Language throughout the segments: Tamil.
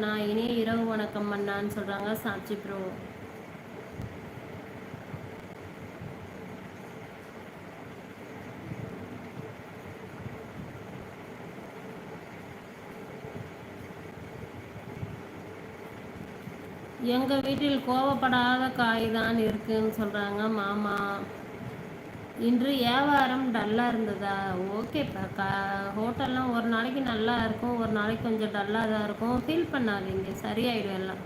அண்ணா இனிய இரவு வணக்கம் அண்ணான்னு சொல்கிறாங்க சாட்சி ப்ரோ. எங்கள் வீட்டில் கோவப்படாத காய் தான் இருக்குன்னு சொல்கிறாங்க மாமா. இன்று வியாபாரம் டல்லாக இருந்ததா? ஓகேப்பா கா ஹோட்டல்லாம் ஒரு நாளைக்கு நல்லா இருக்கும் ஒரு நாளைக்கு கொஞ்சம் டல்லாக தான் இருக்கும். ஃபீல் பண்ணாதீங்க சரியாயிடும் எல்லாம்.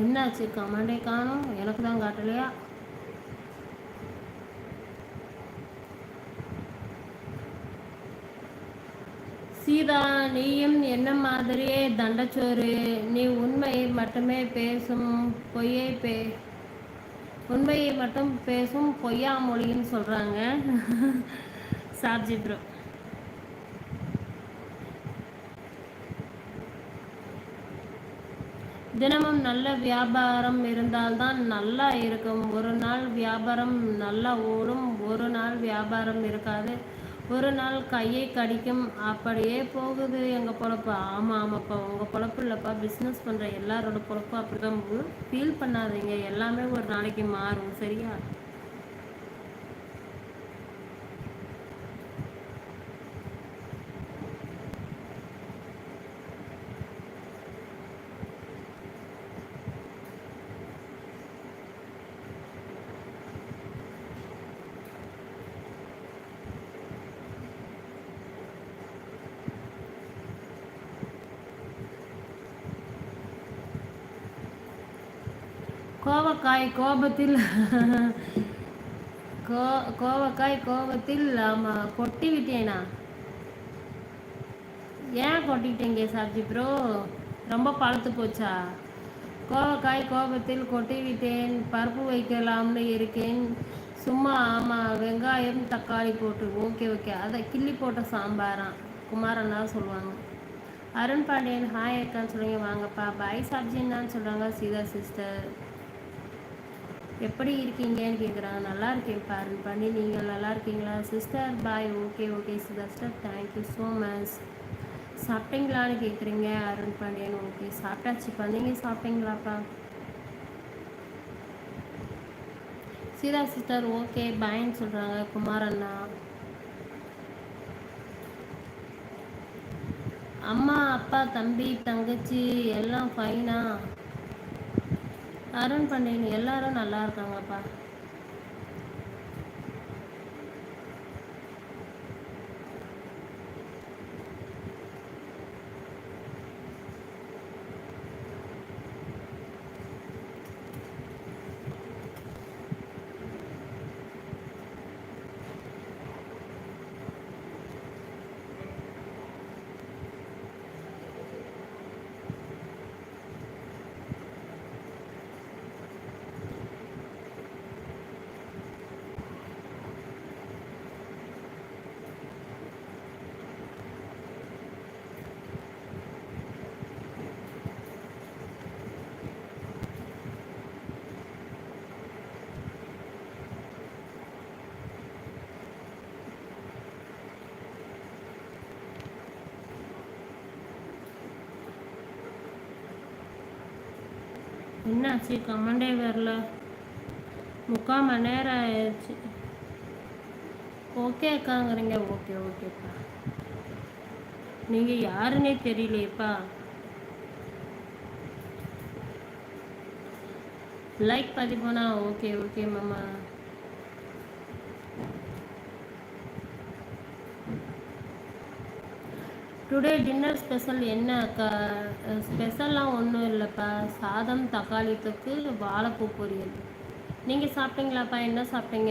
என்னாச்சு? கமாண்டே காணும். எனக்கு தான் காட்டலையா? சீதா நீயும் என்ன மாதிரியே தண்டச்சோறு? நீ உண்மையை மட்டுமே பேசும் பொய்யை பே உண்மையை மட்டும் பேசும் பொய்யா மொழின்னு சொல்கிறாங்க சாப்ஜி ப்ரோ தினமும் நல்ல வியாபாரம் இருந்தால்தான் நல்லா இருக்கும். ஒரு நாள் வியாபாரம் நல்லா ஓடும் ஒரு நாள் வியாபாரம் இருக்காது. ஒரு நாள் கையை கடிக்கும். அப்படியே போகுது எங்கள் பொழப்பு. ஆமாம் ஆமாப்பா உங்கள் பொழப்பு இல்லைப்பா. பிஸ்னஸ் பண்ணுற எல்லாரோட பொழப்பு அப்படி தான் ஃபீல் பண்ணாதீங்க. எல்லாமே ஒரு நாளைக்கு மாறும். சரியா? கோவக்காய் கோபத்தில் கோ கோவக்காய் கோபத்தில் ஆமாம் கொட்டி விட்டேனா? ஏன் கொட்டிட்டீங்க சாப்ஜி ப்ரோ ரொம்ப பழுத்து போச்சா? கோவக்காய் கோபத்தில் கொட்டி விட்டேன் பருப்பு வைக்கலாம்னு இருக்கேன். சும்மா ஆமாம் வெங்காயம் தக்காளி போட்டு ஓகே ஓகே அதை கிள்ளி போட்ட சாம்பாராம். குமாரன்னா சொல்லுவாங்க. அருண் பாண்டியன் ஹாய் அக்கான்னு சொல்லுங்க வாங்கப்பா பாய் சாப்ஜின்னான்னு சொல்கிறாங்க சீதா சிஸ்டர் எப்படி இருக்கீங்கன்னு கேட்குறாங்க நல்லா இருக்கேன் பாருங்க பண்ணி நீங்கள் நல்லா இருக்கீங்களா? Sister bye okay okay sister thank you so much சாப்பிட்டீங்களான்னு கேட்குறீங்க அருண் பாண்டியன். ஓகே சாப்பிட்டாச்சுப்பா நீங்கள் சாப்பிட்டீங்களாப்பா? சீதா சிஸ்டர் ஓகே பாயின்னு சொல்கிறாங்க குமார் அண்ணா. அம்மா அப்பா தம்பி தங்கச்சி எல்லாம் ஃபைனா அருண் பாண்டியன் எல்லாரும் நல்லா இருக்காங்கப்பா. என்னாச்சு? கமெண்டே வரல. முக்கால் மணி நேரம் ஆயிடுச்சு. ஓகே அக்காங்கிறீங்க. ஓகே ஓகேப்பா நீங்கள் யாருன்னே தெரியலையேப்பா. லைக் பதிப்போனா ஓகே ஓகே மாமா. டுடே டின்னர் ஸ்பெஷல் என்ன க ஸ்பெஷல்லாம் ஒன்றும் இல்லைப்பா. சாதம் தக்காளி தொக்கு வாழைப்பூ பொரியல். நீங்கள் சாப்பிட்டீங்களாப்பா? என்ன சாப்பிட்டீங்க?